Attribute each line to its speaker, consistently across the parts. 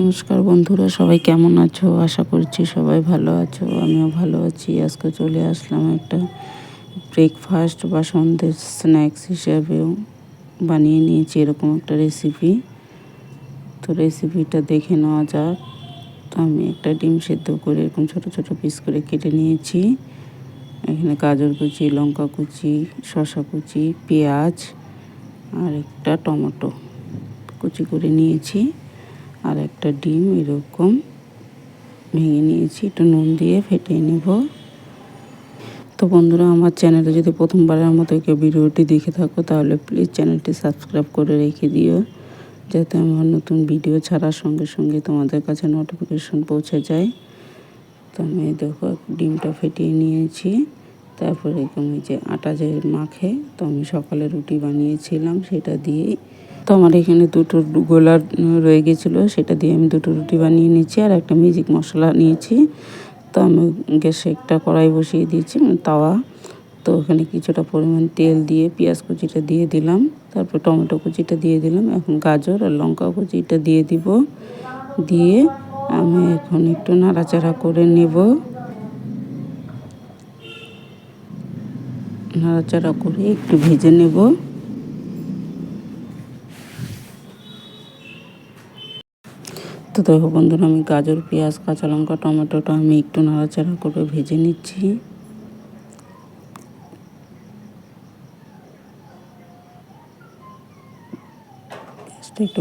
Speaker 1: নমস্কার বন্ধুরা, সবাই কেমন আছো? আশা করছি সবাই ভালো আছো, আমিও ভালো আছি। আজকে চলে আসলাম একটা ব্রেকফাস্ট বা সন্ধ্যের স্ন্যাক্স হিসেবেও বানিয়ে নিয়েছি, এরকম একটা রেসিপি তো রেসিপিটা দেখে নেওয়া যাক। তো আমি একটা ডিম সেদ্ধ করে এরকম ছোট ছোট পিস করে কেটে নিয়েছি। এখানে গাজর কুচি, লঙ্কা কুচি শশা কুচি, পেঁয়াজ আর একটা টমেটো কুচি করে নিয়েছি। আর একটা ডিম এরকম ভেঙে নিয়েছি। একটু নুন দিয়ে ফেটিয়ে নেব। তো বন্ধুরা, আমার চ্যানেলে যদি প্রথমবারের মতো কেউ ভিডিওটি দেখে থাকো, তাহলে প্লিজ চ্যানেলটি সাবস্ক্রাইব করে রেখে দিও, যাতে আমার নতুন ভিডিও ছাড়ার সঙ্গে সঙ্গে তোমাদের কাছে নোটিফিকেশন পৌঁছে যায়। তো আমি দেখো, ডিমটা ফেটিয়ে নিয়েছি। তারপরে এরকম যে আটা যে মাখে, তো আমি সকালে রুটি বানিয়েছিলাম, সেটা দিয়ে তো আমার এখানে দুটো গোলা রয়ে গেছিল। সেটা দিয়ে আমি দুটো রুটি বানিয়ে নিয়েছি আর একটা মিউজিক মশলা নিয়েছি। তো আমি গ্যাসে একটা কড়াই বসিয়ে দিয়েছি মানে তাওয়া। তো ওখানে কিছুটা পরিমাণ তেল দিয়ে, পেঁয়াজ কুচিটা দিয়ে দিলাম। তারপর টমেটো কুচিটা দিয়ে দিলাম। এখন গাজর আর লঙ্কা কুচিটা দিয়ে দিব। দিয়ে আমি এখন একটু নাড়াচাড়া করে নেব। নাড়াচাড়া করে একটু ভেজে নেব। তো দেখো বন্ধুরা, আমি গাজর, পেঁয়াজ, কাঁচা লঙ্কা, টমেটোটা আমি একটু নাড়াচাড়া করে ভেজে নিচ্ছি। একটু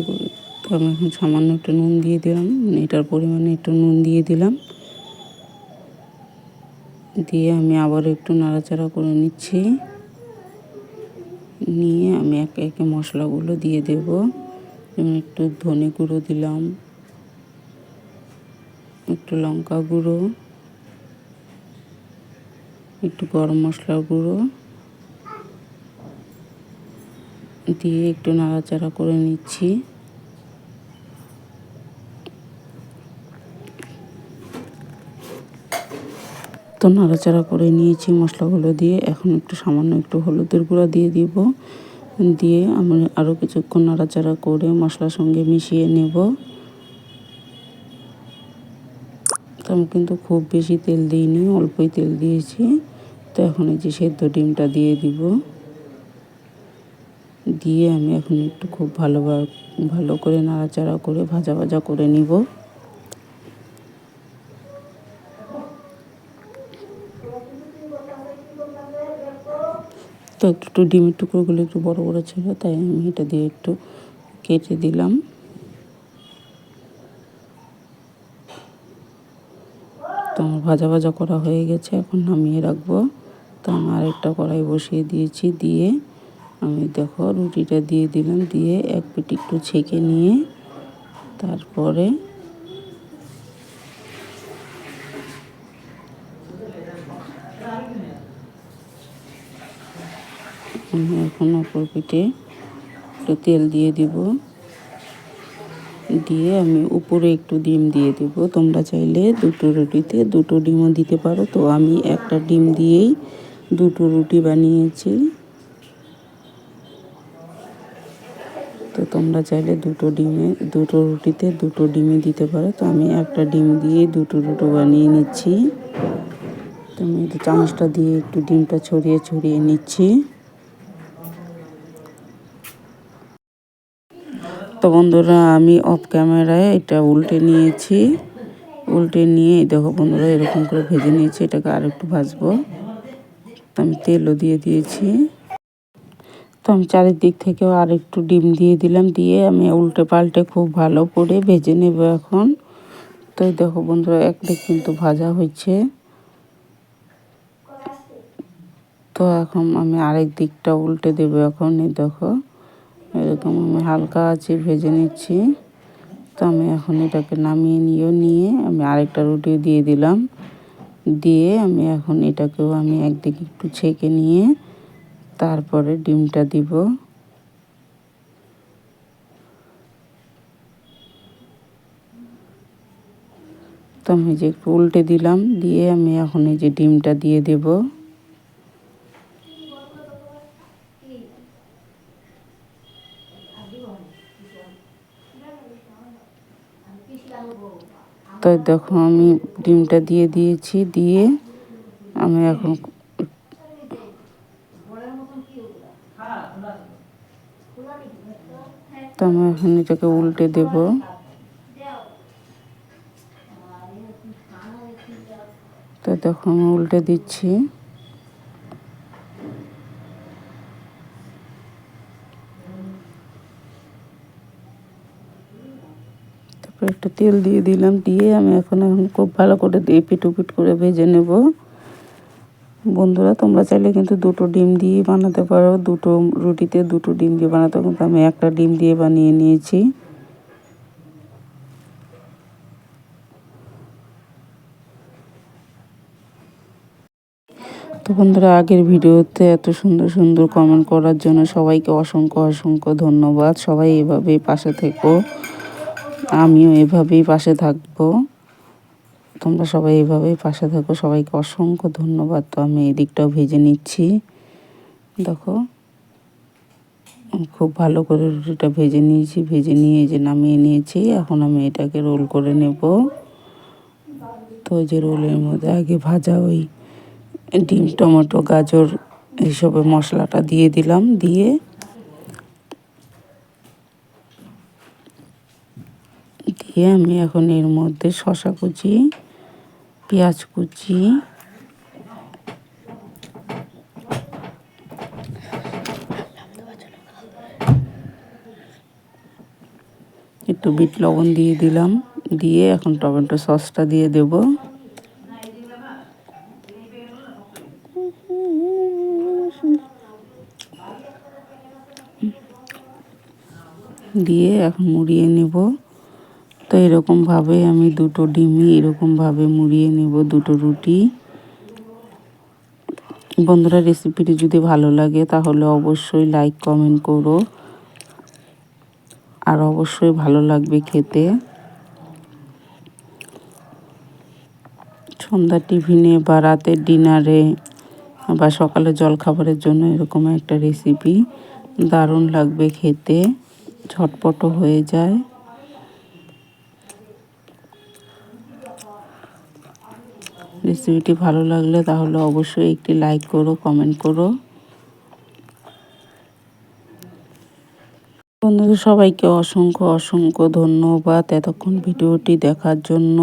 Speaker 1: আমি এখন সামান্য একটু নুন দিয়ে দিলাম মানে এটার পরিমাণে একটু নুন দিয়ে দিলাম। দিয়ে আমি আবার একটু নাড়াচাড়া করে নিচ্ছি। নিয়ে আমি একে একে মশলাগুলো দিয়ে দেব। যেমন একটু ধনে গুঁড়ো দিলাম। একটু লঙ্কা গুঁড়ো, একটু গরম মশলা গুঁড়ো দিয়ে একটু নাড়াচাড়া করে নিচ্ছি। তো নাড়াচাড়া করে নিয়েছি মশলাগুলো দিয়ে। এখন একটু সামান্য একটু হলুদের গুঁড়া দিয়ে দিব। দিয়ে আমি আরও কিছুক্ষণ নাড়াচাড়া করে মশলার সঙ্গে মিশিয়ে নেব। আমি কিন্তু খুব বেশি তেল দিইনি, অল্পই তেল দিয়েছি। তো এখন এই যে সেদ্ধ ডিমটা দিয়ে দিব। দিয়ে আমি এখন একটু খুব ভালো ভালো করে নাড়াচাড়া করে ভাজা ভাজা করে নিব। তো একটু ডিমের টুকরোগুলো একটু বড় বড় ছিল, তাই আমি এটা দিয়ে একটু কেটে দিলাম। আমার ভাজা ভাজা করা হয়ে গেছে। এখন নামিয়ে রাখব। তো আমি আরেকটা কড়াই বসিয়ে দিয়েছি। দিয়ে আমি দেখো রুটিটা দিয়ে দিলাম। দিয়ে এক পিট একটু ছেঁকে নিয়ে তারপরে এখন অপর পিঠে একটু তেল দিয়ে দিব। দিয়ে আমি উপরে একটু ডিম দিয়ে দেব। তোমরা চাইলে দুটো রুটিতে দুটো ডিমও দিতে পারো। তো আমি একটা ডিম দিয়েই দুটো রুটি বানিয়েছি। তো তোমরা চাইলে দুটো ডিমে, দুটো রুটিতে দুটো ডিমে দিতে পারো। তো আমি একটা ডিম দিয়ে দুটো রুটো বানিয়ে নিচ্ছি। তো আমি চামচটা দিয়ে একটু ডিমটা ছড়িয়ে ছড়িয়ে নিচ্ছি। তো বন্ধুরা, আমি অফ ক্যামেরায় এটা উল্টে নিয়েছি। উল্টে নিয়ে দেখো বন্ধুরা, এরকম করে ভেজে নিয়েছি, এটাকে আর একটু ভাজবো। তো আমি তেলও দিয়ে দিয়েছি। তো আমি চারিদিক থেকেও আর একটু ডিম দিয়ে দিলাম, দিয়ে আমি উল্টে পাল্টে খুব ভালো করে ভেজে নেব এখন। তো দেখো বন্ধুরা একটা কিন্তু ভাজা হচ্ছে তো এখন আমি আরেক দিকটা উল্টে দেবো এখন দেখো। এরকম আমি হালকা আছে ভেজে নিচ্ছি। তো আমি এখন এটাকে নামিয়ে নিয়েও নিয়ে আমি আরেকটা রুটিও দিয়ে দিলাম। দিয়ে আমি এখন এটাকেও আমি একদিকে একটু ছেঁকে নিয়ে তারপরে ডিমটা দিব। তো আমি যে একটু উল্টে দিলাম, দিয়ে আমি এখন এই যে ডিমটা দিয়ে দেবো। তো দেখো আমি ডিমটা দিয়ে দিয়েছি, দিয়ে আমি এখন তো আমি এখন এটাকে উল্টে দেব। তো দেখো আমি উল্টে দিচ্ছি তারপর একটু তেল দিয়ে দিলাম, দিয়ে আমি এখন এখন খুব ভালো করে দিয়ে পিট উপিট করে ভেজে নেব। বন্ধুরা, তোমরা চাইলে কিন্তু দুটো ডিম দিয়ে বানাতে পারো। দুটো রুটিতে দুটো ডিম দিয়ে বানাতে কিন্তু আমি একটা ডিম দিয়ে বানিয়ে নিয়েছি। তো বন্ধুরা, আগের ভিডিওতে এত সুন্দর সুন্দর কমেন্ট করার জন্য সবাইকে অসংখ্য অসংখ্য ধন্যবাদ। সবাই এভাবে পাশে থেকো। আমিও এভাবেই পাশে থাকব। তোমরা সবাই এভাবেই পাশে থাকো। সবাইকে অসংখ্য ধন্যবাদ। তো আমি এদিকটাও ভেজে নিচ্ছি। দেখো, খুব ভালো করে রুটিটা ভেজে নিয়েছি। ভেজে নিয়ে যে নামিয়ে নিয়েছি। এখন আমি এটাকে রোল করে নেব। তো যে রোলের মধ্যে আগে ভাজা ওই ডিম, টমেটো, গাজর এইসবের মশলাটা দিয়ে দিলাম। দিয়ে দিয়ে আমি এখন এর মধ্যে শশা কুচি, পেঁয়াজ কুচি, একটু বিট লবণ দিয়ে দিলাম, দিয়ে এখন টমেটো সসটা দিয়ে দেব। দিয়ে এখন মুড়িয়ে নেব। তো এরকমভাবে আমি দুটো ডিমই এরকমভাবে মুড়িয়ে নেব, দুটো রুটি। বন্ধুরা রেসিপিটি যদি ভালো লাগে, তাহলে অবশ্যই লাইক কমেন্ট করো। আর অবশ্যই ভালো লাগবে খেতে। সন্ধ্যা টিফিনে বা রাতের ডিনারে বা সকালে জলখাবারের জন্য এরকম একটা রেসিপি দারুণ লাগবে খেতে, ঝটপটও হয়ে যায়। রেসিপিটি ভালো লাগলে তাহলে অবশ্যই একটি লাইক করো কমেন্ট করো। বন্ধুদের সবাইকে অসংখ্য অসংখ্য ধন্যবাদ এতক্ষণ ভিডিওটি দেখার জন্য।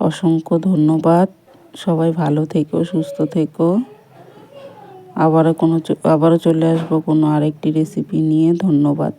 Speaker 1: অসংখ্য ধন্যবাদ। সবাই ভালো থেকো, সুস্থ থেকো। আবারও কোনো আবারও চলে আসব কোনো আরেকটি রেসিপি নিয়ে। ধন্যবাদ।